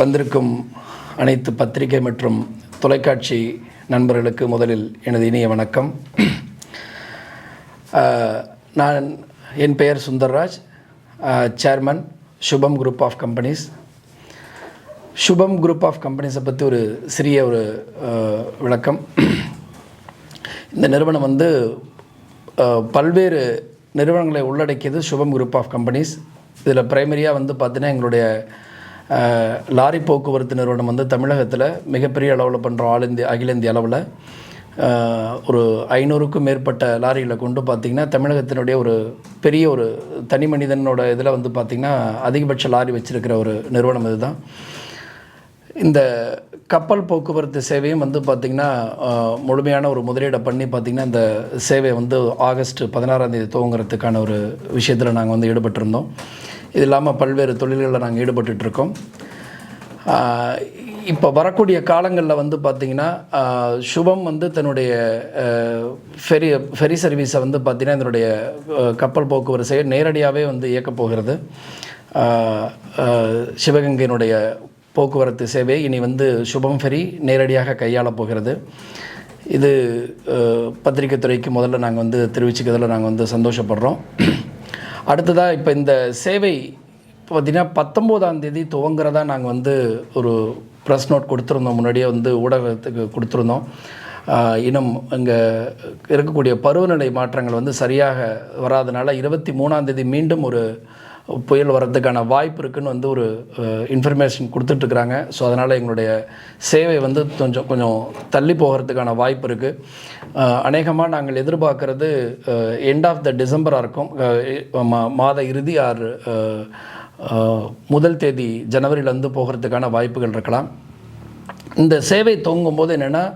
வந்திருக்கும் அனைத்து பத்திரிகை மற்றும் தொலைக்காட்சி நண்பர்களுக்கு முதலில் எனது இனிய வணக்கம். நான் என் பெயர் Sundarraj. Chairman Shubham group of companies Shubham group of கம்பெனிஸை பற்றி ஒரு சிறிய ஒரு விளக்கம். இந்த நிறுவனம் வந்து பல்வேறு நிறுவனங்களை உள்ளடக்கியது சுபம் குரூப் ஆஃப் கம்பெனிஸ் இதில் ப்ரைமரியாக வந்து பார்த்தீங்கன்னா எங்களுடைய லாரி போக்குவரத்து நிறுவனம் வந்து தமிழகத்தில் மிகப்பெரிய அளவில் பண்ணுறோம் ஆல் இந்திய அகில இந்திய அளவில் ஒரு ஐநூறுக்கும் மேற்பட்ட லாரிகளை கொண்டு பார்த்திங்கன்னா தமிழகத்தினுடைய ஒரு பெரிய ஒரு தனி மனிதனோட இதில் வந்து பார்த்திங்கன்னா அதிகபட்ச லாரி வச்சுருக்கிற ஒரு நிறுவனம் இதுதான். இந்த கப்பல் போக்குவரத்து சேவையும் வந்து பார்த்திங்கன்னா முழுமையான ஒரு முதலீடை பண்ணி பார்த்திங்கன்னா இந்த சேவை வந்து ஆகஸ்ட் பதினாறாம் தேதி துவங்குறதுக்கான ஒரு விஷயத்தில் நாங்கள் வந்து ஈடுபட்டிருந்தோம். இது இல்லாமல் பல்வேறு தொழில்களில் நாங்கள் ஈடுபட்டுட்ருக்கோம். இப்போ வரக்கூடிய காலங்களில் வந்து பார்த்திங்கன்னா சுபம் வந்து தன்னுடைய ஃபெரி ஃபெரி சர்வீஸை வந்து பார்த்திங்கன்னா இதனுடைய கப்பல் போக்குவரத்து சேவை நேரடியாகவே வந்து இயக்கப் போகிறது. சிவகங்கையினுடைய போக்குவரத்து சேவை இனி வந்து சுபம் ஃபெரி நேரடியாக கையாளப் போகிறது. இது ஆஹ், பத்திரிகை துறைக்கு முதல்ல நாங்கள் வந்து தெரிவிச்சுக்கிறதுல நாங்கள் வந்து சந்தோஷப்படுறோம். அடுத்ததாக இப்போ இந்த சேவை இப்போ பார்த்திங்கன்னா பத்தொம்போதாம் தேதி துவங்குறதா நாங்கள் வந்து ஒரு ப்ரெஸ் நோட் கொடுத்துருந்தோம். முன்னாடியே வந்து ஊடகத்துக்கு கொடுத்துருந்தோம். இன்னும் இங்கே இருக்கக்கூடிய பருவநிலை மாற்றங்கள் வந்து சரியாக வராதனால இருபத்தி மூணாந்தேதி மீண்டும் ஒரு புயல் வர்றதுக்கான வாய்ப்பு இருக்குன்னு வந்து ஒரு இன்ஃபர்மேஷன் கொடுத்துட்ருக்குறாங்க. ஸோ அதனால் எங்களுடைய சேவை வந்து கொஞ்சம் கொஞ்சம் தள்ளி போகிறதுக்கான வாய்ப்பு இருக்குது அநேகமாக நாங்கள் எதிர்பார்க்குறது எண்ட் ஆஃப் த டிசம்பராக இருக்கும். மா- மாத இறுதி ஆறு முதல் தேதி ஜனவரியிலேருந்து போகிறதுக்கான வாய்ப்புகள் இருக்கலாம். இந்த சேவை துவங்கும் போது என்னென்னா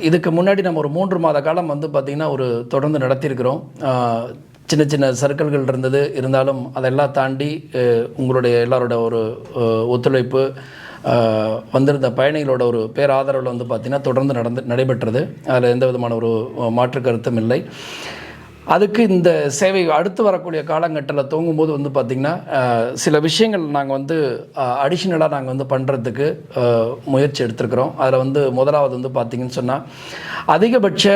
இதுக்கு முன்னாடி நம்ம ஒரு மூன்று மாத காலம் வந்து பார்த்திங்கன்னா ஒரு தொடர்ந்து நடத்தியிருக்கிறோம். சின்ன சின்ன சர்க்கிள்கள் இருந்தது. இருந்தாலும் அதெல்லாம் தாண்டி உங்களுடைய எல்லாரோட ஒரு ஒத்துழைப்பு வந்திருந்த பயணிகளோட ஒரு பேராதரவில் வந்து பார்த்திங்கன்னா தொடர்ந்து நடந்து நடைபெற்றது. அதில் எந்த விதமான ஒரு மாற்று கருத்தும் இல்லை. அதுக்கு இந்த சேவை அடுத்து வரக்கூடிய காலகட்டத்தில் தூங்கும்போது வந்து பார்த்திங்கன்னா சில விஷயங்கள் நாங்கள் வந்து அடிஷ்னலாக நாங்கள் வந்து பண்ணுறதுக்கு முயற்சி எடுத்திருக்கிறோம். அதில் வந்து முதலாவது வந்து பார்த்திங்கன்னு சொன்னால் அதிகபட்ச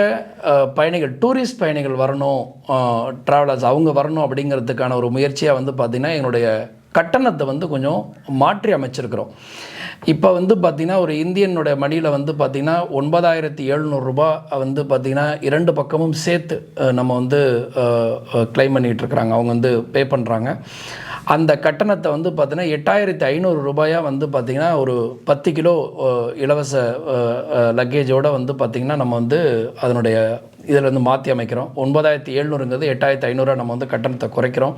பயணிகள் டூரிஸ்ட் பயணிகள் வரணும் ட்ராவலர்ஸ் அவங்க வரணும் அப்படிங்கிறதுக்கான ஒரு முயற்சியாக வந்து பார்த்திங்கன்னா என்னுடைய கட்டணத்தை வந்து கொஞ்சம் மாற்றி அமைச்சிருக்கிறோம். இப்போ வந்து பார்த்திங்கன்னா ஒரு இந்தியனுடைய மடியில் வந்து பார்த்திங்கன்னா ஒன்பதாயிரத்தி எழுநூறுபா வந்து பார்த்திங்கன்னா இரண்டு பக்கமும் சேர்த்து நம்ம வந்து க்ளைம் பண்ணிகிட்ருக்குறாங்க அவங்க வந்து பே பண்ணுறாங்க அந்த கட்டணத்தை வந்து பார்த்திங்கன்னா எட்டாயிரத்தி ஐநூறு ரூபாயாக வந்து பார்த்திங்கன்னா ஒரு பத்து கிலோ இலவச லக்கேஜோடு வந்து பார்த்திங்கன்னா நம்ம வந்து அதனுடைய இதில் வந்து மாற்றி அமைக்கிறோம். ஒன்பதாயிரத்தி எழுநூறுங்கிறது எட்டாயிரத்தி ஐநூறுரூவா நம்ம வந்து கட்டணத்தை குறைக்கிறோம்.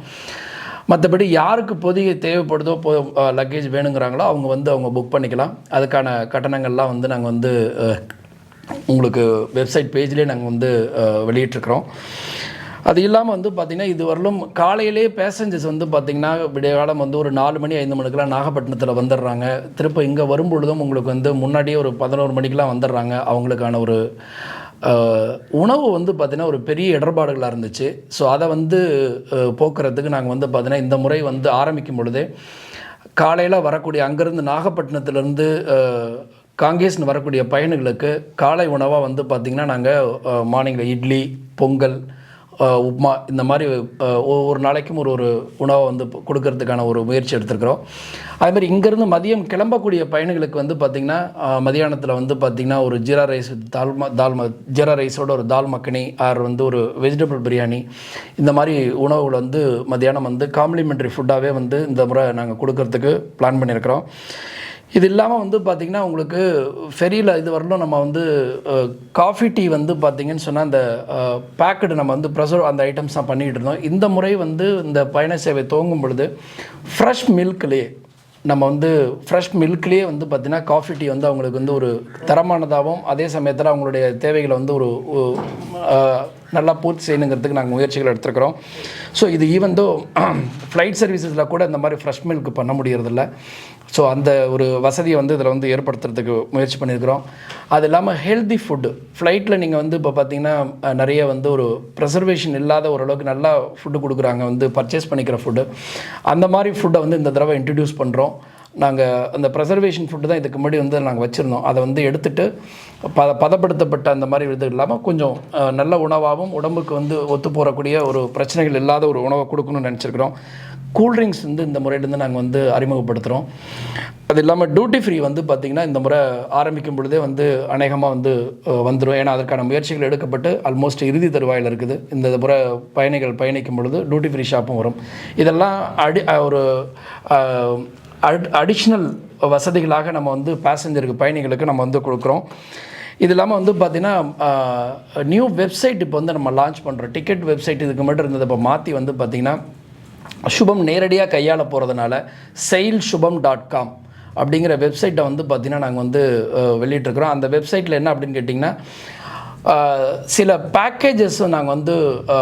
மற்றபடி யாருக்கு பொதிகை தேவைப்படுதோ போ லக்கேஜ் வேணுங்கிறாங்களோ அவங்க வந்து அவங்க புக் பண்ணிக்கலாம். அதுக்கான கட்டணங்கள்லாம் வந்து நாங்கள் வந்து உங்களுக்கு வெப்சைட் பேஜ்லேயே நாங்கள் வந்து வெளியிட்ருக்குறோம் அது இல்லாமல் வந்து பார்த்திங்கன்னா இது வரலும் காலையிலே பேசஞ்சர்ஸ் வந்து பார்த்திங்கன்னா விடையாலம் வந்து ஒரு நாலு மணி ஐந்து மணிக்கெலாம் நாகப்பட்டினத்தில் வந்துடுறாங்க. திரும்ப இங்கே வரும்பொழுதும் உங்களுக்கு வந்து முன்னாடியே ஒரு பதினோரு மணிக்கெலாம் வந்துடுறாங்க. அவங்களுக்கான ஒரு உணவு வந்து பார்த்திங்கன்னா ஒரு பெரிய இடர்பாடுகளாக இருந்துச்சு. ஸோ அதை வந்து போக்குறதுக்கு நாங்கள் வந்து பார்த்திங்கன்னா இந்த முறை வந்து ஆரம்பிக்கும் பொழுதே காலையில் வரக்கூடிய அங்கேருந்து நாகப்பட்டினத்துலேருந்து காங்கேஸ்னு வரக்கூடிய பயணிகளுக்கு காலை உணவாக வந்து பார்த்திங்கன்னா நாங்கள் மார்னிங்கில் இட்லி பொங்கல் உப்மா இந்த மாதிரி ஒவ்வொரு நாளைக்கும் ஒரு ஒரு உணவை வந்து கொடுக்கறதுக்கான ஒரு முயற்சி எடுத்திருக்கிறோம். அதேமாதிரி இங்கேருந்து மதியம் கிளம்பக்கூடிய பயணிகளுக்கு வந்து பார்த்திங்கன்னா மதியானத்தில் வந்து பார்த்திங்கன்னா ஒரு ஜீரா ரைஸ் தால் ம தால் ம ஜீரா ரைஸோட ஒரு தால் மக்கனி ஆர் வந்து ஒரு வெஜிடபிள் பிரியாணி இந்த மாதிரி உணவுகள் வந்து மதியானம் வந்து காம்ப்ளிமெண்ட்ரி ஃபுட்டாகவே வந்து இந்த முறை நாங்கள் கொடுக்கறதுக்கு பிளான் பண்ணியிருக்கிறோம் இது இல்லாமல் வந்து பார்த்திங்கன்னா உங்களுக்கு ஃபெரியில் இது வரலும் நம்ம வந்து காஃபி டீ வந்து பார்த்திங்கன்னு சொன்னால் அந்த பேக்கடு நம்ம வந்து ப்ரெசர்வ் அந்த ஐட்டம்ஸ் தான் பண்ணிக்கிட்டு இருந்தோம். இந்த முறை வந்து இந்த பயண சேவை துவங்கும் பொழுது ஃப்ரெஷ் மில்க்லேயே நம்ம வந்து ஃப்ரெஷ் மில்க்லேயே வந்து பார்த்திங்கன்னா காஃபி டீ வந்து அவங்களுக்கு வந்து ஒரு தரமானதாகவும் அதே சமயத்தில் அவங்களுடைய தேவைகளை வந்து ஒரு நல்லா பூர்த்தி செய்யணுங்கிறதுக்கு நாங்கள் முயற்சிகள் எடுத்துருக்குறோம். ஸோ இது ஈவன் தோ ஃப்ளைட் சர்வீசஸில் கூட இந்த மாதிரி ஃப்ரெஷ் மில்க் பண்ண முடியறதில்ல. ஸோ அந்த ஒரு வசதியை வந்து இதில் வந்து ஏற்படுத்துறதுக்கு முயற்சி பண்ணியிருக்கிறோம். அது இல்லாமல் ஹெல்தி ஃபுட்டு ஃப்ளைட்டில் நீங்கள் வந்து இப்போ பார்த்தீங்கன்னா நிறைய வந்து ஒரு ப்ரெசர்வேஷன் இல்லாத ஓரளவுக்கு நல்லா ஃபுட்டு கொடுக்குறாங்க வந்து பர்ச்சேஸ் பண்ணிக்கிற ஃபுட்டு அந்த மாதிரி ஃபுட்டை வந்து இந்த தடவை இன்ட்ரடியூஸ் பண்ணுறோம் நாங்கள் அந்த ப்ரெசர்வேஷன் ஃபுட்டு தான் இதுக்கு முன்னாடி வந்து நாங்கள் வச்சுருந்தோம். அதை வந்து எடுத்துகிட்டு பத பதப்படுத்தப்பட்ட அந்த மாதிரி இது இல்லாமல் கொஞ்சம் நல்ல உணவாகவும் உடம்புக்கு வந்து ஒத்து போகக்கூடிய ஒரு பிரச்சனைகள் இல்லாத ஒரு உணவை கொடுக்கணும்னு நினச்சிருக்கிறோம். கூல்ட்ரிங்க்ஸ் வந்து இந்த முறையிலேருந்து நாங்கள் வந்து அறிமுகப்படுத்துகிறோம் அது இல்லாமல் டியூட்டி ஃப்ரீ வந்து பார்த்திங்கன்னா இந்த முறை ஆரம்பிக்கும் பொழுதே வந்து அநேகமாக வந்து வந்துடும் ஏன்னா அதற்கான முயற்சிகள் எடுக்கப்பட்டு ஆல்மோஸ்ட் இறுதி தருவாயில் இருக்குது. இந்த முறை பயணிகள் பயணிக்கும் பொழுது டியூட்டி ஃப்ரீ ஷாப்பும் வரும். இதெல்லாம் அடி ஒரு ஒரு அடிஷ்னல் வசதிகளாக நம்ம வந்து பேசஞ்சருக்கு பயணிகளுக்கு நம்ம வந்து கொடுக்குறோம். இது இல்லாமல் வந்து பார்த்திங்கன்னா நியூ வெப்சைட் இப்போ வந்து நம்ம லான்ச் பண்ணுறோம் டிக்கெட் வெப்சைட் இதுக்கு மட்டும் இருந்தது இப்போ மாற்றி வந்து பார்த்திங்கன்னா சுபம் நேரடியாக கையாள போகிறதுனால செயல் சுபம் டாட் காம் அப்படிங்கிற வெப்சைட்டை வந்து பார்த்திங்கன்னா நாங்கள் வந்து அஹ், அந்த வெப்சைட்டில் என்ன அப்படின்னு கேட்டிங்கன்னா சில பேக்கேஜஸும் நாங்கள் வந்து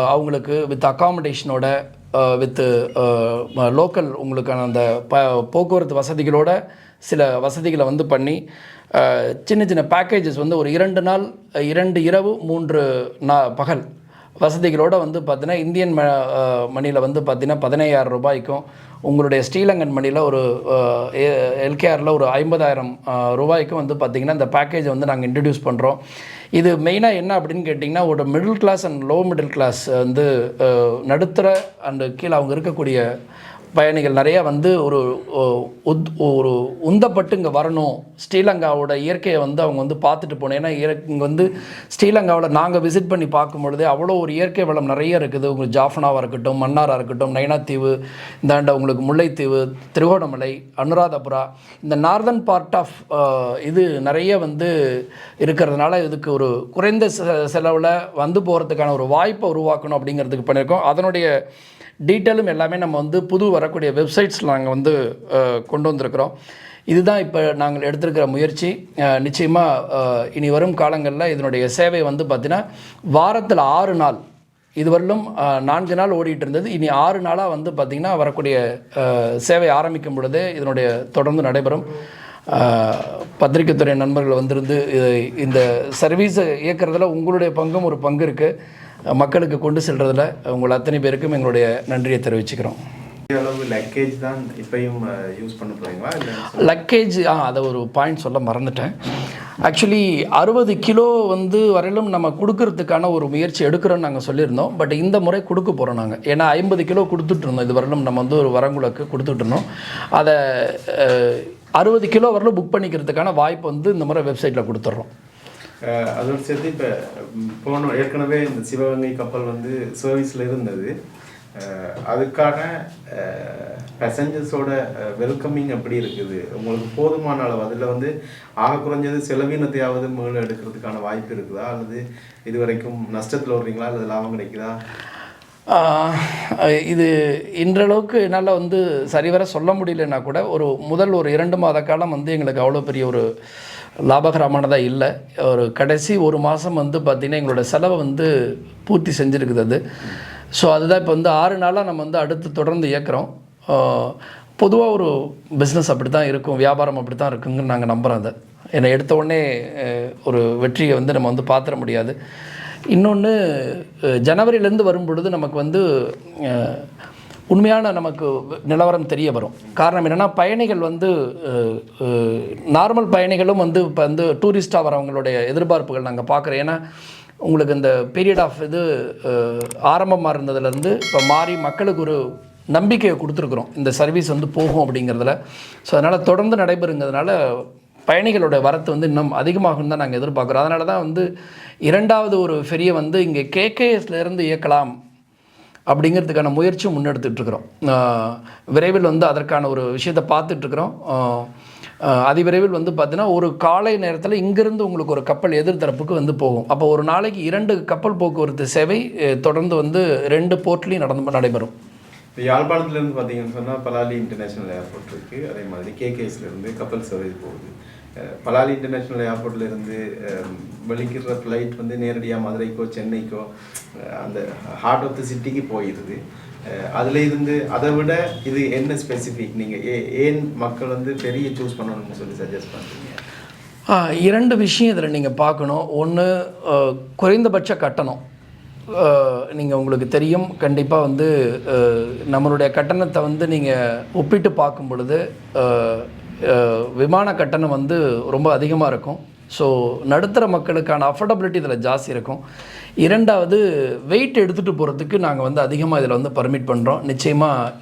அவங்களுக்கு வித் அக்காமடேஷனோட வித்து லோக்கல் உங்களுக்கான அந்த ப போக்குவரத்து வசதிகளோட சில வசதிகளை வந்து பண்ணி சின்ன சின்ன பேக்கேஜஸ் வந்து ஒரு இரண்டு நாள் இரண்டு இரவு மூன்று நா பகல் வசதிகளோடு வந்து பார்த்தீங்கன்னா இந்தியன் ம மணியில் வந்து பார்த்தீங்கன்னா பதினையாயிரம் ரூபாய்க்கும் உங்களுடைய ஸ்ரீலங்கன் மணியில் ஒரு எல்கேஆரில் ஒரு ஐம்பதாயிரம் ரூபாய்க்கும் வந்து பார்த்திங்கன்னா இந்த பேக்கேஜை வந்து நாங்கள் இன்ட்ரடியூஸ் பண்ணுறோம் இது மெயினாக என்ன அப்படின்னு கேட்டிங்கன்னா ஒரு middle class and low middle class வந்து நடுத்தர அண்டு கீழே அவங்க இருக்கக்கூடிய பயணிகள் நிறையா வந்து ஒரு உத் ஒரு உந்தப்பட்டு இங்கே வரணும். ஸ்ரீலங்காவோட இயற்கையை வந்து அவங்க வந்து பார்த்துட்டு போனோம் ஏன்னா இங்கே வந்து ஸ்ரீலங்காவில் நாங்கள் விசிட் பண்ணி பார்க்கும் பொழுது அவ்வளோ ஒரு இயற்கை வளம் நிறைய இருக்குது. உங்களுக்கு ஜாஃபனாவாக இருக்கட்டும் மன்னாராக இருக்கட்டும் நைனாத்தீவு இந்தாண்ட உங்களுக்கு முல்லைத்தீவு திருகோணமலை அனுராதபுரா இந்த நார்தன் பார்ட் ஆஃப் இது நிறைய வந்து இருக்கிறதுனால இதுக்கு ஒரு குறைந்த செலவில் வந்து போகிறதுக்கான ஒரு வாய்ப்பை உருவாக்கணும் அப்படிங்கிறதுக்கு பண்ணியிருக்கோம். அதனுடைய டீட்டெயிலும் எல்லாமே நம்ம வந்து புது வரக்கூடிய வெப்சைட்ஸில் நாங்கள் வந்து கொண்டு வந்திருக்கிறோம். இதுதான் இப்போ நாங்கள் எடுத்திருக்கிற முயற்சி. நிச்சயமாக இனி வரும் காலங்களில் இதனுடைய சேவை வந்து பார்த்திங்கன்னா வாரத்தில் ஆறு நாள். இதுவரையிலும் நான்கு நாள் ஓடிட்டு இருந்தது. இனி ஆறு நாளாக வந்து பார்த்திங்கன்னா வரக்கூடிய சேவை ஆரம்பிக்கும் பொழுதே இதனுடைய தொடர்ந்து நடைபெறும். பத்திரிகைத்துறை நண்பர்கள் வந்திருந்து இது- இந்த சர்வீஸை இயக்கிறதுல உங்களுடைய பங்கும் ஒரு பங்கு இருக்குது மக்களுக்கு கொண்டு செல்கிறதுல உங்கள் அத்தனை பேருக்கும் எங்களுடைய நன்றியை தெரிவிச்சுக்கிறோம். அளவு லக்கேஜ் தான் இப்பயும் யூஸ் பண்ண லக்கேஜ் ஆ அதை ஒரு பாயிண்ட் சொல்ல மறந்துட்டேன். ஆக்சுவலி அறுபது கிலோ வந்து வரையிலும் நம்ம கொடுக்கறதுக்கான ஒரு முயற்சி எடுக்கிறோம்னு நாங்கள் சொல்லியிருந்தோம். பட் இந்த முறை கொடுக்க போகிறோம் நாங்கள் ஏன்னா ஐம்பது கிலோ கொடுத்துட்டு இருந்தோம். இது வரலும் நம்ம வந்து ஒரு வரங்குலக்கு கொடுத்துட்டு இருந்தோம். அதை அறுபது கிலோ வரலும் புக் பண்ணிக்கிறதுக்கான வாய்ப்பு வந்து இந்த முறை வெப்சைட்டில் கொடுத்துட்றோம் அதோட சேர்த்து இப்போ போன ஏற்கனவே இந்த சிவகங்கை கப்பல் வந்து சர்வீஸில் இருந்தது. அதுக்கான பேசஞ்சர்ஸோட வெல்கமிங் எப்படி இருக்குது? உங்களுக்கு போதுமான அளவு அதில் வந்து ஆக குறைஞ்சது செலவினத்தையாவது மேலே எடுக்கிறதுக்கான வாய்ப்பு இருக்குதா? அல்லது இது வரைக்கும் நஷ்டத்தில் வர்றீங்களா அல்லது லாபம் கிடைக்குதா? இது இன்றளவுக்கு என்னால் வந்து சரிவர சொல்ல முடியலன்னா கூட ஒரு முதல் ஒரு இரண்டு மாத காலம் வந்து எங்களுக்கு அவ்வளோ பெரிய ஒரு லாபகரமானதாக இல்லை. ஒரு கடைசி ஒரு மாதம் வந்து பார்த்திங்கன்னா எங்களோட செலவை வந்து பூர்த்தி செஞ்சுருக்குது அது. ஸோ அதுதான் இப்போ வந்து ஆறு நாளாக நம்ம வந்து அடுத்து தொடர்ந்து இயக்குறோம். பொதுவாக ஒரு பிஸ்னஸ் அப்படி தான் இருக்கும் வியாபாரம் அப்படி தான் இருக்குங்கன்னு நாங்கள் நம்புகிறோம் அதை. என்னை எடுத்த உடனே ஒரு வெற்றியை வந்து நம்ம வந்து பார்த்துட முடியாது. இன்னொன்று ஜனவரியிலேருந்து வரும் பொழுது நமக்கு வந்து உண்மையான நமக்கு நிலவரம் தெரிய வரும். காரணம் என்னென்னா பயணிகள் வந்து நார்மல் பயணிகளும் வந்து இப்போ வந்து டூரிஸ்ட்டாக வரவங்களுடைய எதிர்பார்ப்புகள் நாங்கள் பார்க்குறோம். ஏன்னா உங்களுக்கு இந்த பீரியட் ஆஃப் இது ஆரம்பமாக இருந்ததுலேருந்து இப்போ மாறி மக்களுக்கு ஒரு நம்பிக்கையை கொடுத்துருக்குறோம். இந்த சர்வீஸ் வந்து போகும் அப்படிங்கிறதுல. ஸோ அதனால் தொடர்ந்து நடைபெறுங்கிறதுனால பயணிகளோட வரத்து வந்து இன்னும் அதிகமாகும் தான் நாங்கள் எதிர்பார்க்குறோம். அதனால தான் வந்து இரண்டாவது ஒரு ஃபெரியை வந்து இங்கே கேகேஎஸ்லேருந்து இயக்கலாம் அப்படிங்கிறதுக்கான முயற்சியும் முன்னெடுத்துட்ருக்குறோம் விரைவில் வந்து அதற்கான ஒரு விஷயத்தை பார்த்துட்ருக்குறோம் அதிவிரைவில் வந்து பார்த்தீங்கன்னா ஒரு காலை நேரத்தில் இங்கிருந்து உங்களுக்கு ஒரு கப்பல் எதிர்த்தரப்புக்கு வந்து போகும். அப்போ ஒரு நாளைக்கு இரண்டு கப்பல் போக்குவரத்து சேவை தொடர்ந்து வந்து ரெண்டு போர்ட்லேயும் நடந்து நடைபெறும். இப்போ யாழ்ப்பாணத்துலேருந்து பார்த்தீங்கன்னு சொன்னால் பலாலி இன்டர்நேஷ்னல் ஏர்போர்ட் இருக்குது அதே மாதிரி கேகேஎஸ்லேருந்து கப்பல் சர்வீஸ் போகுது. பலாலி இன்டர்நேஷ்னல் ஏர்போர்ட்லேருந்து வெளிக்கிற ஃப்ளைட் வந்து நேரடியாக மதுரைக்கோ சென்னைக்கோ அந்த ஹார்ட் ஆஃப் த சிட்டிக்கு போயிடுது அதில் இருந்து அதை விட இது என்ன ஸ்பெசிஃபிக் நீங்கள் ஏ ஏன் மக்கள் வந்து பெரிய சூஸ் பண்ணணும்னு சொல்லி சஜஸ்ட் பண்ணுறீங்க இரண்டு விஷயம் இதில் நீங்கள் பார்க்கணும். ஒன்று குறைந்தபட்ச கட்டணம். நீங்கள் உங்களுக்கு தெரியும். கண்டிப்பாக வந்து நம்மளுடைய கட்டணத்தை வந்து நீங்கள் ஒப்பிட்டு பார்க்கும் பொழுது விமான கட்டணம் வந்து ரொம்ப அதிகமாக இருக்கும். ஸோ நடுத்தர மக்களுக்கான அஃபோர்டபிலிட்டி இதில் ஜாஸ்தி இருக்கும். இரண்டாவது வெயிட் எடுத்துகிட்டு போகிறதுக்கு நாங்கள் வந்து அதிகமாக இதில் வந்து பர்மிட் பண்ணுறோம் நிச்சயமாக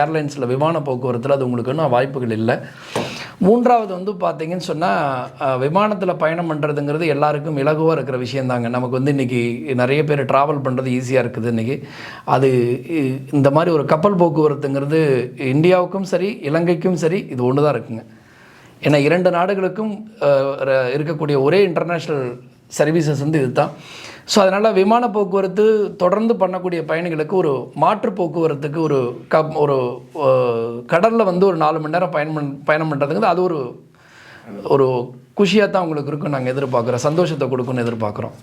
ஏர்லைன்ஸில் விமான போக்குவரத்தில் அது உங்களுக்கு இன்னும் வாய்ப்புகள் இல்லை. மூன்றாவது வந்து பார்த்தீங்கன்னு சொன்னால் விமானத்தில் பயணம் பண்ணுறதுங்கிறது எல்லாருக்கும் இலகுவாக இருக்கிற விஷயந்தாங்க. நமக்கு வந்து இன்றைக்கி நிறைய பேர் ட்ராவல் பண்ணுறது ஈஸியாக இருக்குது இன்றைக்கி அது இ- இந்த மாதிரி ஒரு கப்பல் போக்குவரத்துங்கிறது இந்தியாவுக்கும் சரி இலங்கைக்கும் சரி இது ஒன்று தான் இருக்குங்க. ஏன்னா இரண்டு நாடுகளுக்கும் இருக்கக்கூடிய ஒரே இன்டர்நேஷ்னல் சர்வீசஸ் வந்து இதுதான். ஸோ அதனால் விமான போக்குவரத்து தொடர்ந்து பண்ணக்கூடிய பயணிகளுக்கு ஒரு மாற்று போக்குவரத்துக்கு ஒரு க ஒரு கடலில் வந்து ஒரு நாலு மணி நேரம் பயணம் பயணம் பண்ணுறதுங்கிறது அது ஒரு ஒரு குஷியாக தான் உங்களுக்கு இருக்கும் நாங்கள் எதிர்பார்க்குறோம். சந்தோஷத்தை கொடுக்குன்னு எதிர்பார்க்குறோம்.